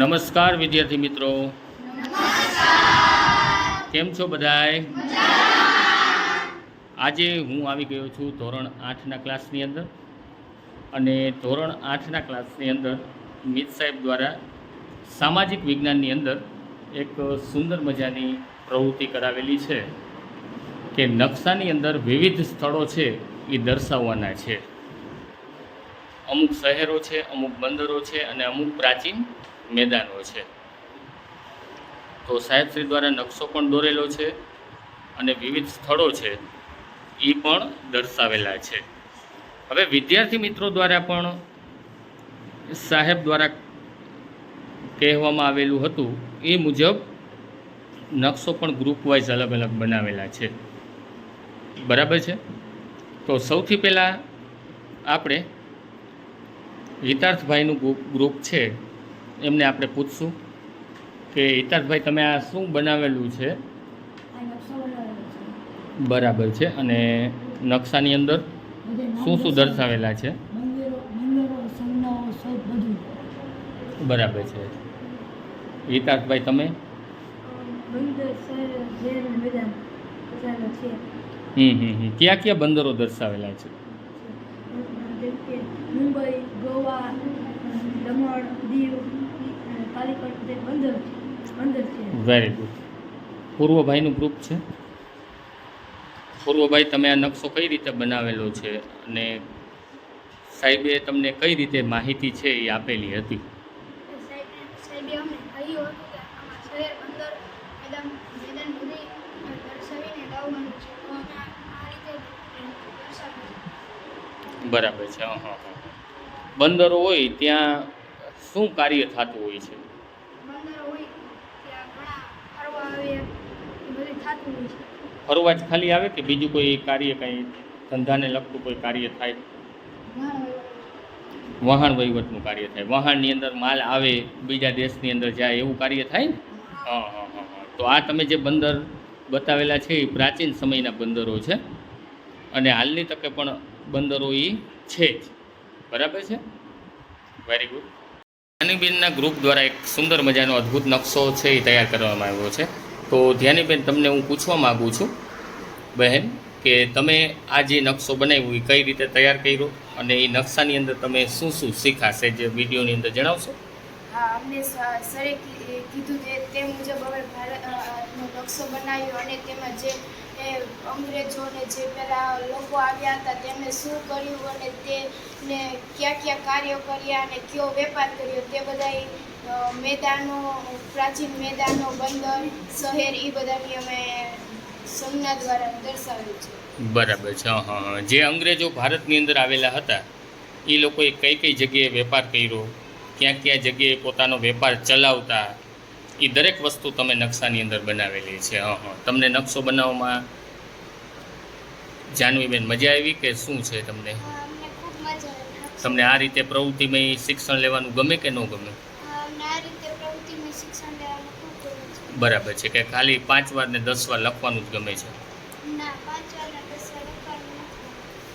નમસ્કાર વિદ્યાર્થી મિત્રો. કેમ છો બધાય? આજે હું આવી ગયો છું ધોરણ આઠના ક્લાસની અંદર. અને ધોરણ આઠના ક્લાસની અંદર મિત સાહેબ દ્વારા સામાજિક વિજ્ઞાનની અંદર એક સુંદર મજાની પ્રવૃત્તિ કરાવેલી છે કે નકશાની અંદર વિવિધ સ્થળો છે એ દર્શાવવાના છે. અમુક શહેરો છે, અમુક બંદરો છે અને અમુક પ્રાચીન મેદાનો છે. તો સાહેબશ્રી દ્વારા નકશો પણ દોરેલો છે અને વિવિધ સ્થળો છે. એ પણ દર્શાવેલા છે. હવે વિદ્યાર્થી મિત્રો દ્વારા પણ સાહેબ દ્વારા કહેવામાં આવેલું હતું, એ મુજબ નકશો પણ ગ્રુપ વાઇઝ અલગ અલગ બનાવેલા છે. બરાબર છે? તો સૌથી પહેલાં આપણે હિતાર્થભાઈનું ગ્રુપ ગ્રુપ છે. એમને આપણે પૂછશું કે હિતાશભાઈ તમે આ શું બનાવેલું છે? બરાબર છે. અને નકશાની અંદર શું શું દર્શાવેલા છે? બરાબર છે. હિતાશભાઈ તમે? હમ હમ કયા કયા બંદરો દર્શાવેલા છે? મુંબઈ ગોવા દમણ દીવ. વેરી ગુડ પૂર્વભાઈનું ગ્રુપ છે. પૂર્વભાઈ તમે આ નકશો કઈ રીતે બનાવેલો છે અને સાહેબે તમને કઈ રીતે માહિતી છે એ આપેલી હતી? બરાબર છે હં હં હં. બંદરો હોય ત્યાં શું કાર્ય થતું હોય છે? ફરવા જ ખાલી આવે કે બીજું કોઈ કાર્ય કંઈ ધંધાને લગતું કોઈ કાર્ય થાય? વહાણ વહીવટનું કાર્ય થાય. વહાણની અંદર માલ આવે બીજા દેશની અંદર જાય એવું કાર્ય થાય? ને હં હં હં હં. તો આ તમે જે બંદર બતાવેલા છે એ પ્રાચીન સમયના બંદરો છે. અને હાલની તકે પણ બંદરો એ છે જ. બરાબર છે? વેરી ગુડ ધ્યાનીબેનના ગ્રુપ દ્વારા એક સુંદર મજાનો અદ્ભુત નકશો છે એ તૈયાર કરવામાં આવ્યો છે. તો ધ્યાનીબેન, તમને હું પૂછવા માગું છું, બહેન, કે તમે આ જે નકશો બનાવ્યો, એ કઈ રીતે તૈયાર કર્યો? અને એ નકશાની અંદર તમે શું શું શીખાશે, જે વિડીયોની અંદર જણાવશો? અમને સરે કીધું તે તે મુજબ અમે ભારતનો નકશો બનાવ્યો અને તેમાં જે અંગ્રેજોને જે પહેલાં લોકો આવ્યા હતા તેમણે શું કર્યું અને તેને કયા કયા કાર્યો કર્યા અને કયો વેપાર કર્યો, તે બધા મેદાનો, પ્રાચીન મેદાનો, બંદર, શહેર એ બધાની અમે સંજ્ઞા દ્વારા દર્શાવ્યું છે બરાબર છે, હં. જે અંગ્રેજો ભારતની અંદર આવેલા હતા એ લોકોએ કઈ કઈ જગ્યાએ વેપાર કર્યો ક્યાં ક્યાં જગ્યાએ પોતાનો વેપાર ચલાવતા એ દરેક વસ્તુ તમે નકશાની અંદર બનાવેલી છે. હં હં. તમને નકશો બનાવવામાં જાનવીબેન મજા આવી કે શું છે તમને? તમને આ રીતે પ્રવૃત્તિમય શિક્ષણ લેવાનું ગમે કે ન ગમે? પ્રવૃત્તિમાં બરાબર છે. કે ખાલી પાંચ વાર ને દસ વાર લખવાનું જ ગમે છે?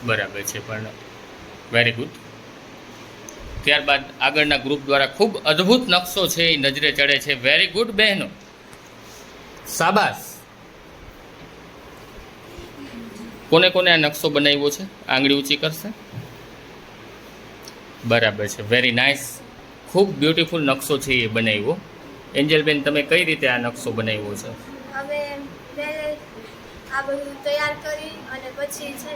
બરાબર છે. પણ વેરી ગુડ ત્યારબાદ આગળના ગ્રુપ દ્વારા ખૂબ અદ્ભુત નકશો છે, એ નજરે ચડે છે. વેરી ગુડ બહેનો. સાબાસ. કોને કોને આ નકશો બનાવ્યો છે? આંગળી ઊંચી કરશે. બરાબર છે. વેરી નાઇસ ખૂબ બ્યુટીફુલ નકશો છે એ બનાવ્યો. એન્જલબેન, તમે કઈ રીતે આ નકશો બનાવ્યો છે? અમે આ બધું તૈયાર કરી અને પછી છે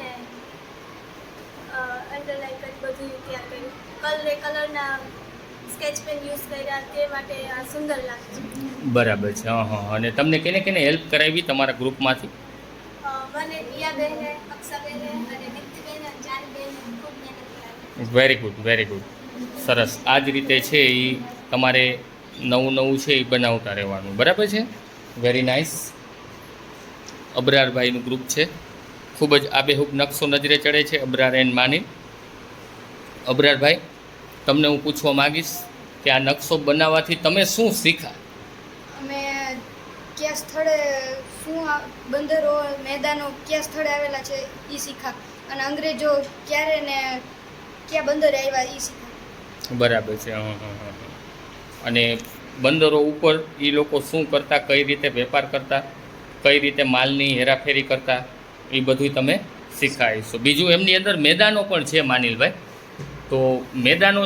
અંડરલાઈન કરી બધું તૈયાર કર્યું. કલરે કલરના સ્કેચ પેન યુઝ કર્યા તે માટે આ સુંદર લાગે છે. બરાબર છે હા હા. અને તમને કેને કેને હેલ્પ કરાવી તમારા ગ્રુપમાંથી મને અક્ષા અક્ષાબેને અને દીપ્તિબેને જાનબેને ખૂબ મહેનત વેરી ગુડ વેરી ગુડ સરસ. આ જ રીતે છે એ તમારે નવું નવું છે એ બનાવતા રહેવાનું. બરાબર છે? વેરી નાઇસ અબરારભાઈનું ગ્રુપ છે. ખૂબ જ આબેહૂબ નકશો નજરે ચડે છે અબરાર એન માની. અબરારભાઈ તમને હું પૂછવા માગીશ કે આ નકશો બનાવવાથી તમે શું શીખા અમે કયા સ્થળે શું બંદરો મેદાનો કયા સ્થળે આવેલા છે એ શીખા અને અંગ્રેજો ક્યારે ને કયા બંદરે આવ્યા એ શીખા બરાબર છે. અને બંદરો ઉપર એ લોકો શું કરતા કઈ રીતે વેપાર કરતા કઈ રીતે માલની હેરાફેરી કરતા? એ બધું તમે શીખાડીશું બીજું એમની અંદર મેદાનો પણ છે માનિલભાઈ. તો મેદાનો